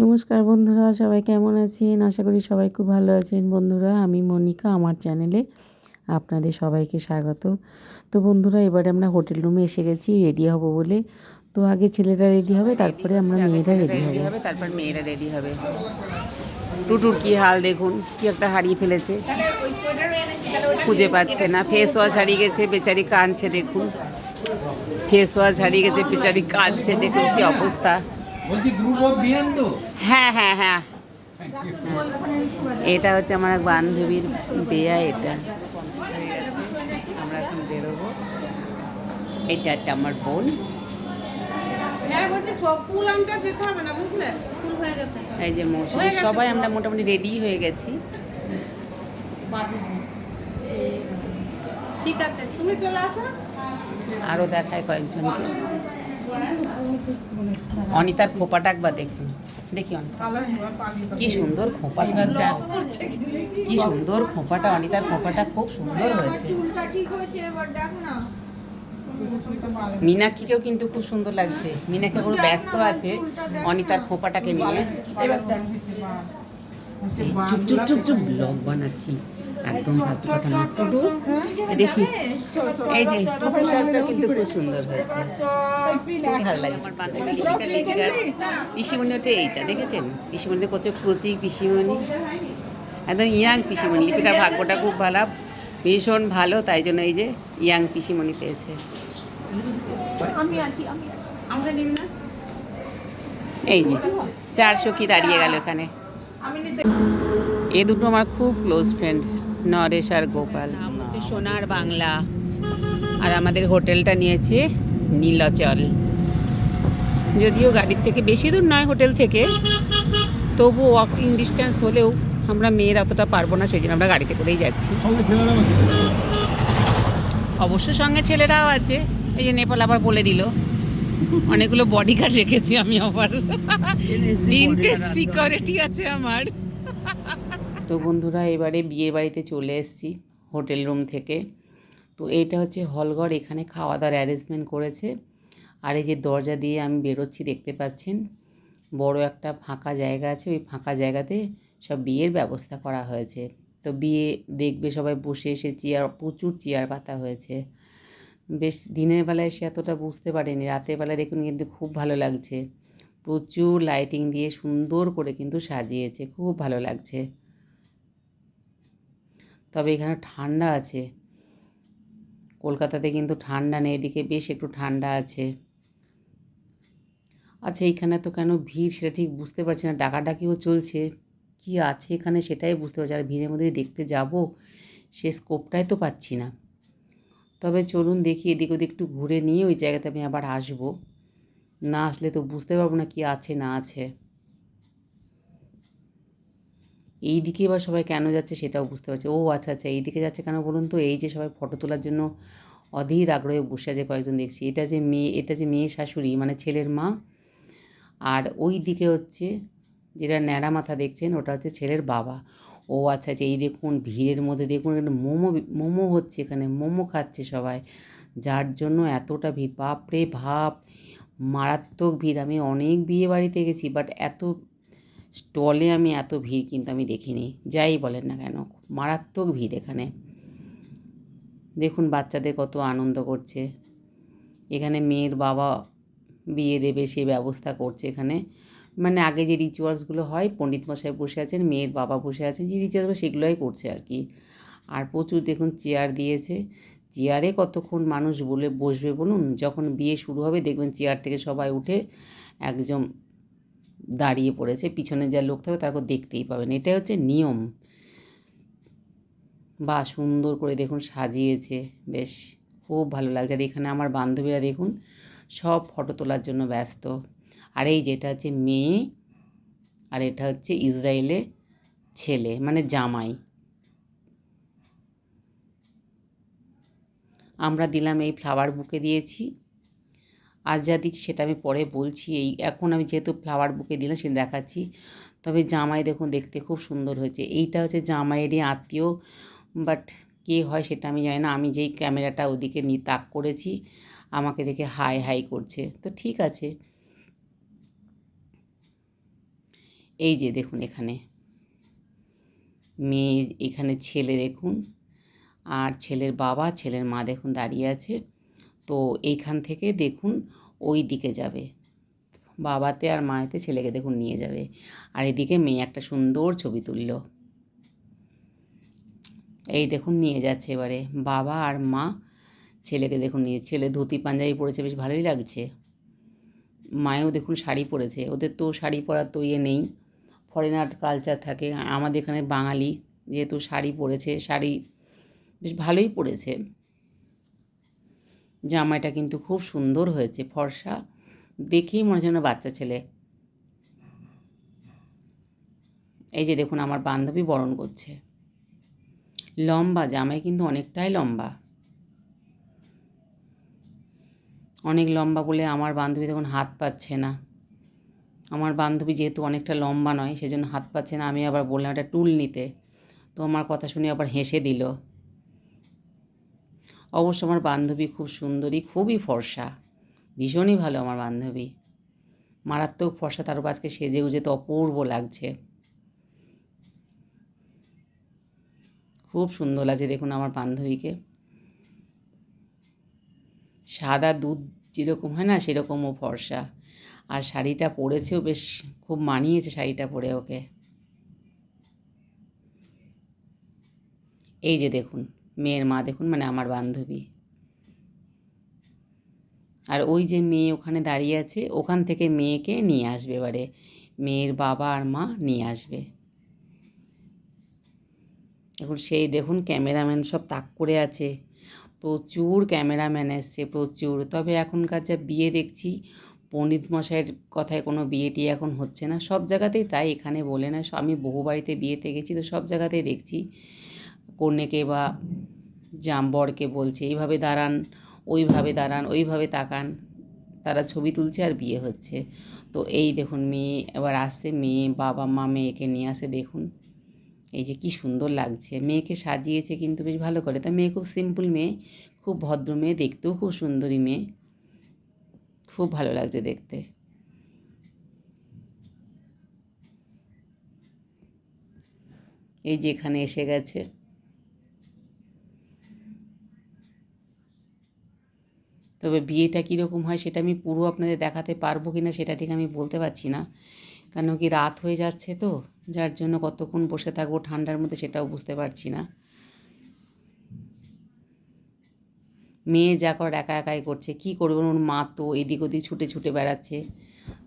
নমস্কার বন্ধুরা সবাই কেমন আছেন? আশা করি সবাই খুব ভালো আছেন। বন্ধুরা আমি মনিকা আমার চ্যানেলে আপনাদের সবাইকে স্বাগত। তো বন্ধুরা এবারে আমরা হোটেল রুমে এসে গেছি রেডি হব বলে। তো আগে ছেলেরা রেডি হবে তারপরে আমরা মেয়েরা রেডি হবে। তারপর মেয়েরা রেডি হবে। টুটুর কি হাল দেখুন কি একটা হারিয়ে ফেলেছে। খুঁজে পাচ্ছে না। ফেস ওয়াশ হারিয়ে গেছে বেচারি কাঁদছে দেখুন। ফেস ওয়াশ হারিয়ে গেছে বেচারি কাঁদছে দেখুন কি অবস্থা। বলছি গ্রুপ অফ বিহান তো? হ্যাঁ হ্যাঁ হ্যাঁ। এটা হচ্ছে আমার এক বান্ধবীর বেয়া এটা। আমরা এখন বেরোবো। এটা একটা আমার বোন। হ্যাঁ বলছি পুলামটা যেতে হবে না বুঝলে? ফুল হয়ে গেছে। এই যে মৌসুমি সবাই আমরা মোটামুটি রেডি হয়ে গেছি। ঠিক আছে তুমি চলে আসো। আরও দেখায় কয়েকজনকে। অনিতার খোপাটা একবার দেখুন দেখি অনিতা। কি সুন্দর খোপাটা। কি সুন্দর খোপাটা, অনিতার খোপাটা খুব সুন্দর হয়েছে। মিনাক্ষীকেও কিন্তু খুব সুন্দর লাগছে। মিনাক্ষী পুরো ব্যস্ত আছে অনিতার খোপাটাকে নিয়ে। চুপ চুপ চুপ চুপ ব্লগ বানাচ্ছি একদম ফালতু দেখি এই যে কিন্তু খুব সুন্দর হয়েছে খুব ভালো লাগে পিসিমণি এইটা দেখেছেন পিসিমণি করছে কচি পিসিমণি একদম ইয়াং পিসিমণি লিপিকার ভাগ্যটা খুব ভালো ভীষণ ভালো তাই জন্য এই যে ইয়াং পিসিমণি পেয়েছে এই যে, চারশো কি দাঁড়িয়ে গেল এখানে। এ দুটো আমার খুব ক্লোজ ফ্রেন্ড নরেশ আর গোপাল। হচ্ছে সোনার বাংলা। আর আমাদের হোটেলটা নিয়েছে নীলাচল। যদিও গাড়ির থেকে বেশি দূর নয় হোটেল থেকে তবু ওয়াকিং ডিস্টেন্স হলেও আমরা মেয়েরা অতটা পারব না সেই জন্য আমরা গাড়িতে করেই যাচ্ছি। অবশ্য সঙ্গে ছেলেরাও আছে এই যে নেপাল আবার বলে দিল। অনেকগুলো বডিগার্ড রেখেছি আমি আবার। তিনটে সিকিউরিটি আছে আমার। তো বন্ধুরা এবারে বিয়ে বাড়িতে চলে এসেছি হোটেল রুম থেকে। তো এইটা হচ্ছে হলঘর এখানে খাওয়া দাওয়ার অ্যারেঞ্জমেন্ট করেছে। আর এই যে দরজা দিয়ে আমি বেরোচ্ছি দেখতে পাচ্ছেন? বড় একটা ফাঁকা জায়গা আছে ওই ফাঁকা জায়গাতে সব বিয়ের ব্যবস্থা করা হয়েছে। তো বিয়ে দেখবে সবাই বসে এসে চেয়ার প্রচুর চেয়ার পাতা হয়েছে। বেশ দিনের বেলায় সে এতটা বুঝতে পারেনি। রাতের বেলায় দেখুন কিন্তু খুব ভালো লাগছে। প্রচুর লাইটিং দিয়ে সুন্দর করে কিন্তু সাজিয়েছে, খুব ভালো লাগছে। তবে এখানে ঠান্ডা আছে। কলকাতাতে কিন্তু ঠান্ডা নেই, এদিকে বেশ একটু ঠান্ডা আছে। আচ্ছা এইখানে তো কেন ভিড় সেটা ঠিক বুঝতে পারছি না, ডাকাডাকিও চলছে। কি আছে এখানে সেটাই বুঝতে পারছি আর ভিড়ের মধ্যে দেখতে যাব, সে স্কোপটাই তো পাচ্ছি না। তবে চলুন দেখি, এদিক ওদিক একটু ঘুরে নিয়ে ওই জায়গাতে আমি আবার আসব। না আসলে তো বুঝতে পারব না কি আছে, না আছে। এই দিকে এবার সবাই কেন যাচ্ছে সেটাও বুঝতে পারছে। ও আচ্ছা আচ্ছা এই দিকে যাচ্ছে কেন বলুন তো? এই যে সবাই ফটো তোলার জন্য অধীর আগ্রহে বসে আছে কয়েকজন দেখছি। এটা যে মেয়ে, এটা যে মেয়ে শাশুড়ি মানে ছেলের মা। আর ওই দিকে হচ্ছে, যেটা ন্যাড়া মাথা দেখছেন, ওটা হচ্ছে ছেলের বাবা। ও আচ্ছা আচ্ছা এই দেখুন ভিড়ের মধ্যে দেখুন এখানে মোমো মোমো হচ্ছে এখানে, মোমো খাচ্ছে সবাই। যার জন্য এতটা ভিড়, বাপরে ভাব মারাত্মক ভিড়। আমি অনেক বিয়ে বাড়িতে গেছি বাট এত স্টলে আমি এত ভিড় কিন্তু আমি দেখিনি। যাই বলেন না কেন, মারাত্মক ভিড় এখানে। দেখুন বাচ্চাদের কত আনন্দ করছে। এখানে মেয়ের বাবা বিয়ে দেবে সে ব্যবস্থা করছে এখানে। মানে আগে যে রিচুয়ালসগুলো হয়, পণ্ডিত মশাই বসে আছেন, মেয়ের বাবা বসে আছেন, যে রিচুয়ালসগুলো সেগুলোই করছে আর কি। আর প্রচুর দেখুন চেয়ার দিয়েছে। চেয়ারে কতক্ষণ মানুষ বলে, বসবে বলুন, যখন বিয়ে শুরু হবে দেখবেন চেয়ার থেকে সবাই উঠে একজন দাঁড়িয়ে পড়েছে, পিছনে যা লোক থাকবে তারপর দেখতেই পাবেন। এটাই হচ্ছে নিয়ম। বা সুন্দর করে দেখুন সাজিয়েছে, বেশ। খুব ভালো লাগছে। আর এখানে আমার বান্ধবীরা দেখুন, সব ফটো তোলার জন্য ব্যস্ত। আর এই যেটা হচ্ছে মেয়ে, আর এটা হচ্ছে ইসরায়েলে ছেলে মানে জামাই। আমরা দিলাম এই ফ্লাওয়ার বুকে দিয়েছি। আর যা দিচ্ছি সেটা আমি পরে বলছি। এই এখন আমি যেহেতু ফ্লাওয়ার বুকে দিলাম সেটা দেখাচ্ছি। তবে জামাই দেখুন, দেখতে খুব সুন্দর হয়েছে। এইটা হচ্ছে জামাইয়েরই আত্মীয় বাট কে হয় সেটা আমি জানি না। আমি যেই ক্যামেরাটা ওদিকে নিয়ে তাক করেছি, আমাকে দেখে হাই হাই করছে। তো ঠিক আছে। এই যে দেখুন এখানে। মেয়ে এখানে ছেলে দেখুন। আর ছেলের বাবা, ছেলের মা দেখুন দাঁড়িয়ে আছে। তো এইখান থেকে দেখুন ওই দিকে যাবে। বাবাতে আর মায়েতে ছেলেকে দেখুন নিয়ে যাবে। আর এদিকে মেয়ে একটা সুন্দর ছবি তুলল। এই দেখুন নিয়ে যাচ্ছে এবারে। বাবা আর মা ছেলেকে দেখুন নিয়ে ছেলে ধুতি, পাঞ্জাবি পরেছে, বেশ ভালোই লাগছে। মায়েও দেখুন শাড়ি পরেছে। ওদের তো শাড়ি পরার তো ইয়ে নেই। ফরেনার কালচার থাকে। আমাদের এখানে বাঙালি যেহেতু শাড়ি পরেছে, শাড়ি বেশ ভালোই পরেছে। জামাটা কিন্তু খুব সুন্দর হয়েছে, ফর্সা। দেখেই মনে হচ্ছে বাচ্চা ছেলে। এই যে দেখুন, আমার বান্ধবী বরণ করছে। লম্বা, জামাই কিন্তু অনেকটাই লম্বা। অনেক লম্বা বলে আমার বান্ধবী তখন হাত পাচ্ছে না। আমার বান্ধবী যেহেতু অনেকটা লম্বা নয়, সেজন্য হাত পাচ্ছে না। আমি আবার বললাম, একটা টুল নিতে। তো আমার কথা শুনে আবার হেসে দিল। অবশ্য আমার বান্ধবী খুব সুন্দরী, খুবই ফর্সা, ভীষণই ভালো আমার বান্ধবী। মারাত্মক ফর্সা, তার উপর আজকে সেজে গুজে তো অপূর্ব লাগছে। খুব সুন্দর লাগছে দেখুন আমার বান্ধবীকে। সাদা দুধ যেরকম হয় না, সেরকমও ফর্সা। আর শাড়িটা পরেছেও বেশ খুব মানিয়েছে শাড়িটা পরে ওকে। এই যে দেখুন, মেয়ের মা দেখুন মানে আমার বান্ধবী। আর ওই যে মেয়ে ওখানে দাঁড়িয়ে আছে, ওখান থেকে মেয়েকে নিয়ে আসবে এবারে। মেয়ের বাবা আর মা নিয়ে আসবে। এখন সেই দেখুন, ক্যামেরাম্যান সব তাক করে আছে। প্রচুর ক্যামেরাম্যান এসছে, প্রচুর। তবে এখনকার যা বিয়ে দেখছি পণ্ডিত মশাইয়ের কথায় কোনো বিয়ে টিয়ে এখন হচ্ছে না। সব জায়গাতেই তাই এখানে বলে না আমি বহু বাড়িতে বিয়েতে গেছি তো সব জায়গাতেই দেখছি। কন্যাকে বা জামবরকে বলছে, এইভাবে দাঁড়ান, ওইভাবে দাঁড়ান, ওইভাবে তাকান। তারা ছবি তুলছে আর বিয়ে হচ্ছে। তো এই দেখুন, মেয়ে এবার আসছে, মেয়ে বাবা, মা মেয়েকে নিয়ে আসে, দেখুন। এই যে কি সুন্দর লাগছে। মেয়েকে সাজিয়েছে কিন্তু বেশ ভালো করে। তা মেয়ে খুব সিম্পল মেয়ে, খুব ভদ্র মেয়ে, দেখতেও খুব সুন্দরী মেয়ে। খুব ভালো লাগছে দেখতে। এই যে এখানে এসে গেছে। তবে বিয়েটা কীরকম হয় সেটা আমি পুরো আপনাদের দেখাতে পারব কি না সেটা ঠিক আমি বলতে পারছি না। কেন কি রাত হয়ে যাচ্ছে তো, যার জন্য কতক্ষণ বসে থাকব ঠান্ডার মধ্যে সেটাও বুঝতে পারছি না। মেয়ে যা করার একা একাই করছে, কি করবে? ওর মা তো এদিক ওদিক ছুটে ছুটে বেড়াচ্ছে।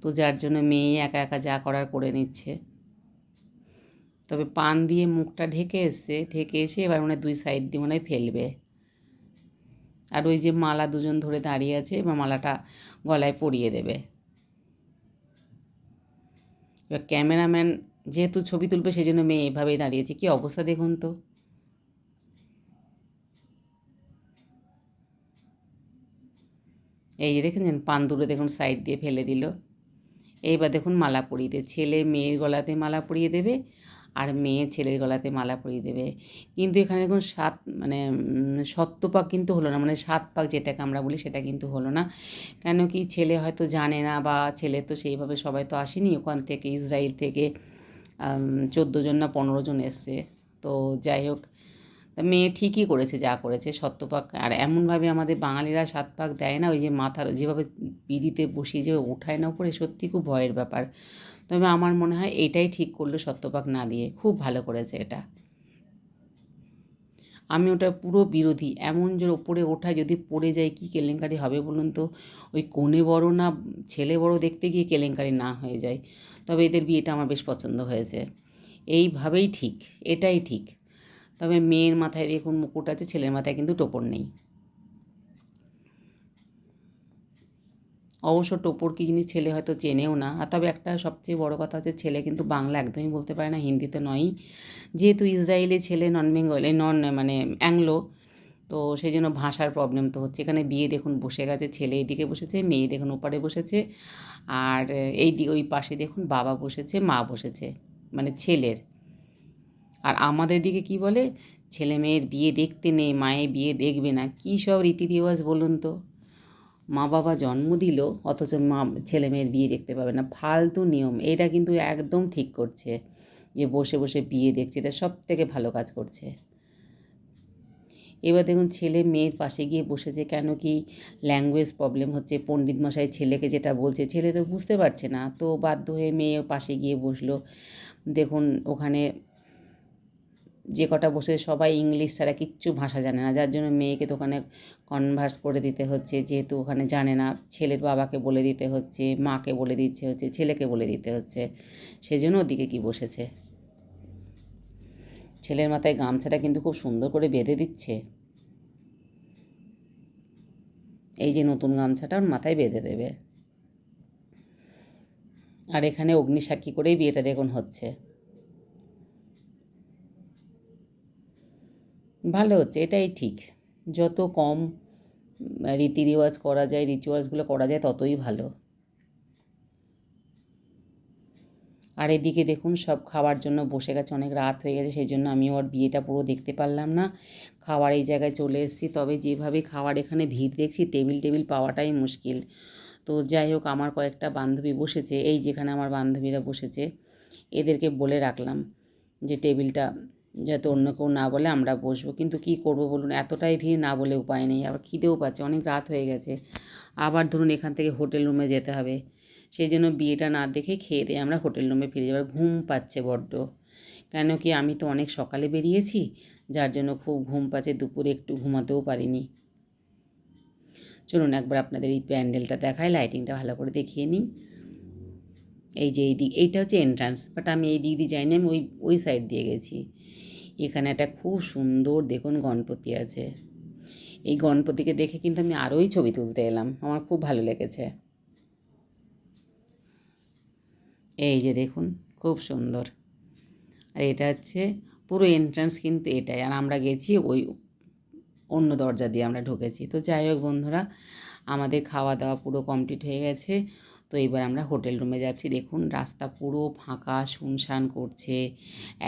তো যার জন্য মেয়ে একা একা যা করার করে নিচ্ছে। তবে পান দিয়ে মুখটা ঢেকে এসছে, ঢেকে এসে এবার মনে দুই সাইড দিয়ে মনে ফেলবে। আর ওই যে মালা দুজন ধরে দাঁড়িয়ে আছে, এবার মালাটা গলায় পরিয়ে দেবে। এবার ক্যামেরাম্যান যেহেতু ছবি তুলবে সেই জন্য মেয়ে এভাবেই দাঁড়িয়েছে। কি অবস্থা দেখুন তো? এই যে দেখেছেন পান দুটো দেখুন সাইড দিয়ে ফেলে দিল। এইবার দেখুন মালা পরিয়ে দেবে ছেলে মেয়ের গলাতে মালা পরিয়ে দেবে আর মেয়ে ছেলের গলাতে মালা পরিয়ে দেবে। কিন্তু এখানে দেখুন সাত মানে উম, সত্যপাক কিন্তু হলো না। মানে সাত পাক যেটাকে আমরা বলি সেটা কিন্তু হলো না। কেন কি ছেলে হয়তো জানে না বা ছেলে তো সেইভাবে সবাই তো আসেনি। ওখান থেকে ইসরায়েল থেকে চোদ্দ জন না পনেরো জন এসছে। তো যাই হোক তা মেয়ে ঠিকই করেছে যা করেছে, সত্যপাক। আর এমনভাবে আমাদের বাঙালিরা সাত পাক দেয় না, ওই যে মাথার যেভাবে পিড়িতে বসিয়ে যে ওঠায় না উপরে, সত্যি খুব ভয়ের ব্যাপার। তবে আমার মনে হয় এটাই ঠিক করল সত্যপাক না দিয়ে, খুব ভালো করেছে এটা। আমি ওটা পুরো বিরোধী, এমন যে ওপরে ওঠায় যদি পড়ে যায় কি কেলেঙ্কারি হবে বলুন তো? ওই কোণে বড় না ছেলে বড় দেখতে গিয়ে কেলেঙ্কারি না হয়ে যায়। তবে এদের বিয়েটা আমার বেশ পছন্দ হয়েছে। এইভাবেই ঠিক, এটাই ঠিক। তবে মেয়ের মাথায় দেখুন মুকুট আছে, ছেলের মাথায় কিন্তু টোপর নেই। অবশ্য টোপর কী জিনিস ছেলে হয়তো চেনেও না। আর তবে একটা সবচেয়ে বড় কথা হচ্ছে, ছেলে কিন্তু বাংলা একদমই বলতে পারে না, হিন্দিতে নয়ই। যেহেতু ইসরায়েলি ছেলে, নন বেঙ্গলি নন মানে অ্যাংলো, তো সেই জন্য ভাষার প্রবলেম তো হচ্ছে। এখানে বিয়ে দেখুন বসে গেছে, ছেলে এদিকে বসেছে, মেয়ে দেখুন ওপারে বসেছে, আর এই ওই পাশে দেখুন বাবা বসেছে, মা বসেছে মানে ছেলের। আর আমাদের দিকে কি বলে? ছেলে মেয়ের বিয়ে দেখতে নেই মায়ে বিয়ে দেখবে না। কী সব রীতি রেওয়াজ বলুন তো? মা বাবা জন্ম দিল, অথচ মা ছেলে মেয়ের বিয়ে দেখতে পাবে না। ফালতু নিয়ম। এটা কিন্তু একদম ঠিক করছে যে বসে বসে বিয়ে দেখছে। এটা সব থেকে ভালো কাজ করছে। এবার দেখুন ছেলে মেয়ের পাশে গিয়ে বসেছে কেন কি ল্যাঙ্গুয়েজ প্রবলেম হচ্ছে। পণ্ডিত মশাই ছেলেকে যেটা বলছে, ছেলে তো বুঝতে পারছে না। তো বাধ্য হয়ে মেয়ে পাশে গিয়ে বসল। দেখুন ওখানে যে কটা বসে সবাই ইংলিশ ছাড়া কিচ্ছু ভাষা জানে না। যার জন্য মেয়েকে তো ওখানে কনভার্স করে দিতে হচ্ছে, যেহেতু ওখানে জানে না। ছেলের বাবাকে বলে দিতে হচ্ছে, মাকে বলে দিচ্ছে হচ্ছে, ছেলেকে বলে দিতে হচ্ছে। সেজন্য ওদিকে কি বসেছে? ছেলের মাথায় গামছাটা কিন্তু খুব সুন্দর করে বেঁধে দিচ্ছে। এই যে নতুন গামছাটা ওর মাথায় বেঁধে দেবে। আর এখানে অগ্নিসাক্ষী করেই বিয়েটা দেখুন হচ্ছে। ভালো হচ্ছে, এটাই ঠিক। যত কম রীতি রেওয়াজ করা যায় রিচুয়ালসগুলো করা যায়, ততই ভালো। আর এদিকে দেখুন, সব খাওয়ার জন্য বসে গেছে, অনেক রাত হয়ে গেছে, সেই জন্য আমি ওর বিয়েটা পুরো দেখতে পারলাম না। খাওয়ার এই জায়গায় চলে এসেছি, তবে যেভাবে খাওয়ার এখানে ভিড় দেখছি, টেবিল টেবিল পাওয়াটাই মুশকিল। তো যাই হোক, আমার কয়েকটা বান্ধবী বসেছে, এই যেখানে আমার বান্ধবীরা বসেছে, এদেরকে বলে রাখলাম যে টেবিলটা যাতে অন্য কেউ না বলে আমরা বসবো। কিন্তু কি করব বলুন? এতটাই ভিড় না বলে উপায় নেই। আবার খিদেও পাচ্ছে। অনেক রাত হয়ে গেছে। আবার ধরুন এখান থেকে হোটেল রুমে যেতে হবে। সেই জন্য বিয়েটা না দেখে খেয়ে দিয়ে আমরা হোটেল রুমে ফিরে যাবার ঘুম পাচ্ছে বড্ড। কেন কি আমি তো অনেক সকালে বেরিয়েছি, যার জন্য খুব ঘুম পাচ্ছে। দুপুরে একটু ঘুমাতেও পারিনি। চলুন একবার আপনাদের এই প্যান্ডেলটা দেখাই। লাইটিংটা ভালো করে দেখিয়ে নিই। এই যে এই দিক, এইটা হচ্ছে এন্ট্রান্স বাট আমি এই দিক দিয়ে যাইনি। আমি ওই ওই সাইড দিয়ে গেছি। এখানে একটা খুব সুন্দর দেখুন গণপতি আছে। এই গণপতিকে দেখে কিন্তু আমি আরোই ছবি তুলতে এলাম, আমার খুব ভালো লেগেছে। এই যে দেখুন, খুব সুন্দর। আর এটা হচ্ছে পুরো এন্ট্রান্স কিন্তু এটাই, আর আমরা গেছি ওই অন্য দরজা দিয়ে আমরা ঢুকেছি। তো যাই হোক বন্ধুরা, আমাদের খাওয়া দাওয়া পুরো কমপ্লিট হয়ে গেছে। তো এবার আমরা হোটেল রুমে যাচ্ছি। দেখুন, রাস্তা পুরো ফাঁকা, শুনশান করছে।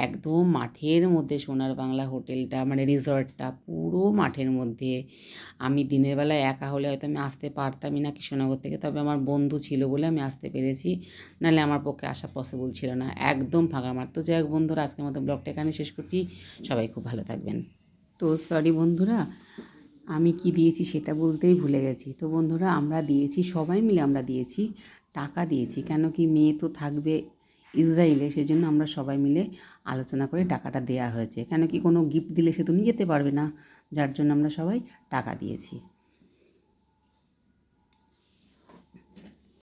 একদম মাঠের মধ্যে সোনার বাংলা হোটেলটা মানে রিসর্টটা পুরো মাঠের মধ্যে। আমি দিনের বেলায় একা হলে হয়তো আমি আসতে পারতামই না কৃষ্ণনগর থেকে, তবে আমার বন্ধু ছিল বলে আমি আসতে পেরেছি। নাহলে আমার পক্ষে আসা পসিবল ছিল না। একদম ফাঁকা মাঠ। তো যাই হোক বন্ধুরা, আজকের মতো ব্লগটা এখানে শেষ করছি। সবাই খুব ভালো থাকবেন। তো সরি বন্ধুরা আমি কি দিয়েছি সেটা বলতেই ভুলে গেছি। তো বন্ধুরা, আমরা দিয়েছি, সবাই মিলে আমরা দিয়েছি, টাকা দিয়েছি। কেন কি মেয়ে তো থাকবে ইসরায়েলে, সেজন্য আমরা সবাই মিলে আলোচনা করে টাকাটা দেয়া হয়েছে। কেন কি কোনো গিফট দিলে সে তো নিয়ে যেতে পারবে না, যার জন্য আমরা সবাই টাকা দিয়েছি।